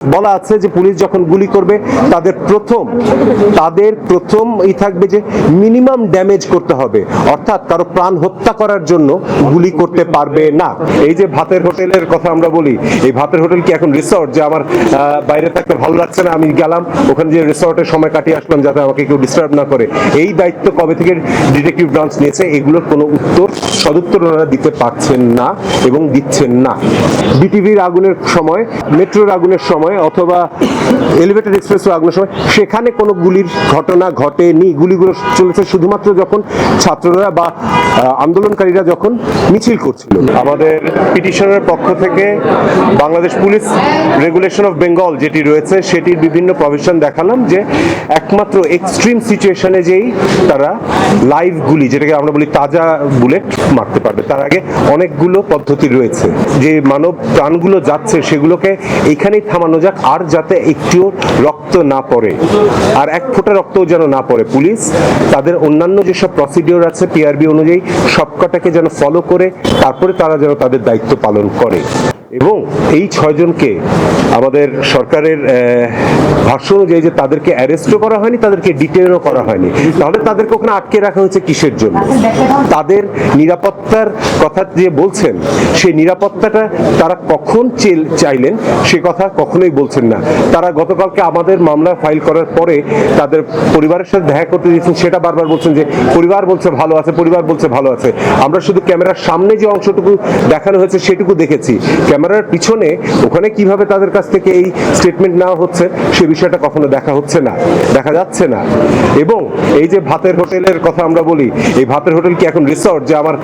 বলা আছে যে পুলিশ যখন গুলি করবে, তাদের প্রথম তাদের প্রথম ই থাকবে যে মিনিমাম ড্যামেজ করতে হবে। অর্থাৎ কারও প্রাণ হত্যা করার জন্য গুলি করতে পারবে না। এই যে ভাতের হোটেলের কথা আমরা বলি, এই ভাতের হোটেল কি এখন রিসর্ট যে আমার বাইরে থাকতে ভালো লাগছে না? আমি গেলাম, ওখানে যে রিসর্টের সময় কাটিয়ে আসলাম যাতে আমাকে কেউ ডিস্টার্ব না করে। এই দায়িত্ব কবে থেকে ডিটেকটিভ ব্রাঞ্চ নিয়েছে, এগুলোর কোনো উত্তর, সদুত্তর ওনারা দিতে পারছেন না এবং দিচ্ছেন না। বিটিভির আগুনের সময় মেট্রোর আগুনের সময় অথবা এলিভেটেড এক্সপ্রেস আগুনের সময়, সেখানে কোনো গুলির ঘটনা ঘটেনি। গুলিগুলো চলেছে শুধুমাত্র যখন ছাত্ররা বা আন্দোলনকারীরা যখন মিছিল করছিল। আমাদের পিটিশনের পক্ষ থেকে Bangladesh police regulation of Bengal যেটি রয়েছে, সেটির বিভিন্ন প্রভিশন দেখালাম যে একমাত্র এক্সট্রিম সিচুয়েশনে যেই তারা লাইভ গুলি, যেটাকে আমরা বলি তাজা বুলেট মারতে পারবে, তার আগে অনেকগুলো পদ্ধতি রয়েছে। যে মানব প্রাণগুলো যাচ্ছে, সেগুলোকে এখানেই থামানো যাক, আর যাতে একটিও রক্ত না পড়ে। আর এক ফোঁটা রক্তও যেন না পড়ে, পুলিশ। তাদের অন্যান্য যেসব প্রসিডিওর আছে পিআরবি অনুযায়ী, সবকটাকে যেন ফলো করে, তারপরে তারা যেন তাদের দায়িত্ব পালন করে। এবং এই ছয়জনকে আমাদের সরকারের ভাষ্য অনুযায়ী যে তাদেরকে অ্যারেস্টও করা হয়নি, তাদেরকে ডিটেনও করা হয়নি। তাহলে তাদেরকে ওখানে আটকে রাখা হয়েছে কিসের জন্য? তাদের নিরাপত্তার কথা যে বলছেন, সেই নিরাপত্তাটা তারা কখন চাইলেন, সে কথা কখনোই বলছেন না। তারা গতকালকে আমাদের মামলা ফাইল করার পরে তাদের পরিবারের সাথে দেখা করতে দিয়েছেন, সেটা বারবার বলছেন যে পরিবার বলছে ভালো আছে, পরিবার বলছে ভালো আছে। আমরা শুধু ক্যামেরার সামনে যে অংশটুকু দেখানো হয়েছে সেটুকু দেখেছি। ক্যামেরার পিছনে ওখানে কীভাবে তাদের কাছ থেকে এই স্টেটমেন্ট নেওয়া হচ্ছে, সে বিষয়টা কখনো দেখা হচ্ছে না, দেখা যাচ্ছে না। এবং এই যে ভাতের হোটেলের কথা আমরা বলি, এই ভাতের হোটেল কি এখন রিসর্ট যে আমার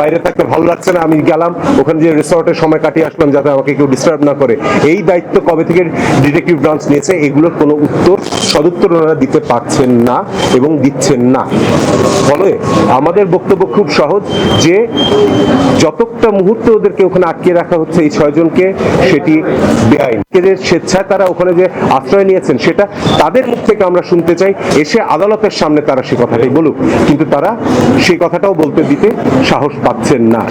বাইরে থাকতে ভালো লাগছে না, আমি গেলাম, ওখানে যে রিসর্টের সময় কাটিয়ে আসলাম যাতে আমাকে কেউ ডিস্টার্ব না করে, এই দায়িত্ব কবে থেকে ডিটেকটিভ ব্রাঞ্চ নিয়েছে, এগুলোর কোনো উত্তর, সদুত্তর ওনারা দিতে পারছেন না এবং দিচ্ছেন না। ফলে আমাদের বক্তব্য খুব সহজ, যে যতটা মুহূর্তে ওদেরকে ওখানে আটকে রাখা হচ্ছে এই ছয়জনকে, সেটি বেআইন। যে স্বেচ্ছায় তারা ওখানে যে আশ্রয় নিয়েছেন, সেটা তাদের মুখ থেকে আমরা শুনতে চাই, এসে আদালতের সামনে তারা সে কথাটাই বলুক। কিন্তু তারা সেই কথাটাও বলতে দিতে সাহস পাচ্ছেন না।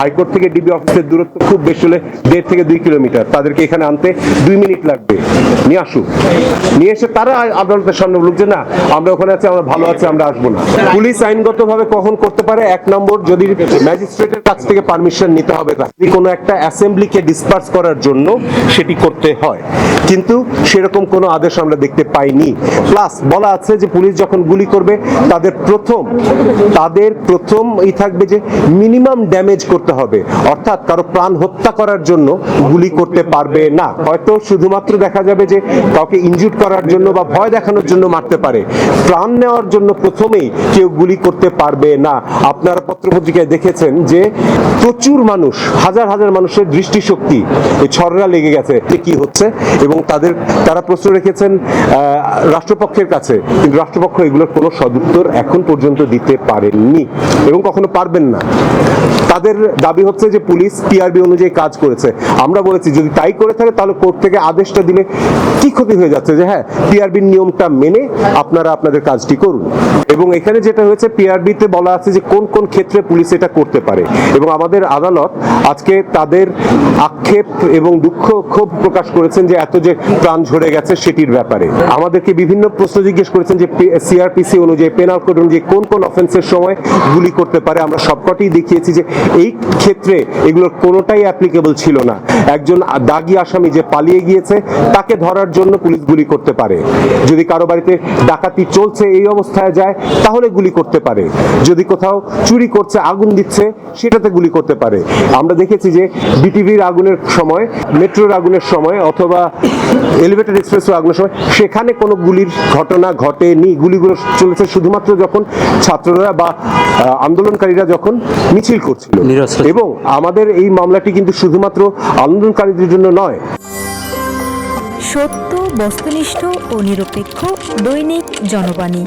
হাইকোর্ট থেকে ডিবি অফিসের দূরত্ব খুব বেশি হলে দেড় থেকে দুই কিলোমিটার। তাদেরকে এখানে আনতে দুই মিনিট লাগবে। নিয়ে আসুক নিয়ে এসে তারা আদালতের সামনে বলুক যে, না, আমরা ওখানে আছি, আমরা ভালো আছি, আমরা আসব না। পুলিশ আইনগত ভাবে কখন করতে পারে, এক নম্বর যদি ম্যাজিস্ট্রেটের কাছ থেকে পারমিশন নিতে হবে যদি কোনো একটা অ্যাসেম্বলিকে ডিসপার্স করার জন্য সেটি করতে হয়। কিন্তু সেরকম কোনো আদেশ আমরা দেখতে পাইনি। প্লাস বলা আছে যে পুলিশ যখন গুলি করবে, তাদের প্রথম তাদের প্রথম ই থাকবে যে মিনিমাম ড্যামেজ করতে হবে। অর্থাৎ কারও প্রাণ হত্যা করার জন্য গুলি করতে পারবে না। হয়তো শুধুমাত্র দেখা যাবে যে কাউকে ইনজুট করার জন্য বা ভয় দেখানোর জন্য মারতে পারে। প্রাণ নেওয়ার জন্য প্রথমেই কেউ গুলি করতে পারবে না। আপনারা পত্রপত্রিকায় দেখেছেন যে প্রচুর মানুষ, হাজার হাজার মানুষের দৃষ্টিশক্তি এই লেগে গেছে। কি হচ্ছে? এবং তাদের, তারা প্রশ্ন রেখেছেন রাষ্ট্রপক্ষের কাছে। কিন্তু রাষ্ট্রপক্ষ এগুলোর কোনো সদুত্তর এখন পর্যন্ত দিতে পারেননি এবং কখনো পারবেন না। তাদের দাবি হচ্ছে যে পুলিশ পিআরবি অনুযায়ী কাজ করেছে। আমরা বলেছি, যদি তাই করে থাকে, তাহলে কোর্ট থেকে আদেশটা দিলে কি ক্ষতি হয়ে যাচ্ছে? যে হ্যাঁ পিআরবির নিয়মটা মেনে আপনারা আপনাদের কাজটি করুন। এবং এখানে যেটা হয়েছে পিআরবিতে বলা আছে যে কোন কোন ক্ষেত্রে পুলিশ এটা করতে পারে। এবং আমাদের আদালত আজকে তাদের আক্ষেপ এবং দুঃখ ক্ষোভ প্রকাশ করেছেন যে এত যে প্রাণ ঝরে গেছে সেটির ব্যাপারে। আমাদেরকে বিভিন্ন প্রশ্ন জিজ্ঞেস করেছেন যে সিআরপিসি অনুযায়ী পেনাল কোড অনুযায়ী কোন কোন অফেন্সের সময় গুলি করতে পারে। আমরা সবকটি দেখিয়েছি যে এই ক্ষেত্রে এগুলোর কোনোটাই অ্যাপ্লিকেবল ছিল না। একজন দাগি আসামি যে পালিয়ে গিয়েছে, তাকে ধরার জন্য পুলিশ গুলি করতে পারে। যদি কারও বাড়িতে ডাকাতি চলছে, এই অবস্থায় যায়, তাহলে গুলি করতে পারে। যদি কোথাও চুরি করছে, আগুন দিচ্ছে সেটাতে গুলি করতে পারে। আমরা দেখেছি যে বিটিভির আগুনের সময় মেট্রোর আগুনের সময় অথবা এলিভেটেড এক্সপ্রেস আগুনের সময় সেখানে কোনো গুলির ঘটনা ঘটেনি। গুলিগুলো চলেছে শুধুমাত্র যখন ছাত্ররা বা আন্দোলনকারীরা যখন মিছিল করছিল। এবং আমাদের এই মামলাটি কিন্তু শুধুমাত্র আন্দোলনকারীদের জন্য নয়। সত্য বস্তুনিষ্ঠ ও নিরপেক্ষ দৈনিক জনবাণী।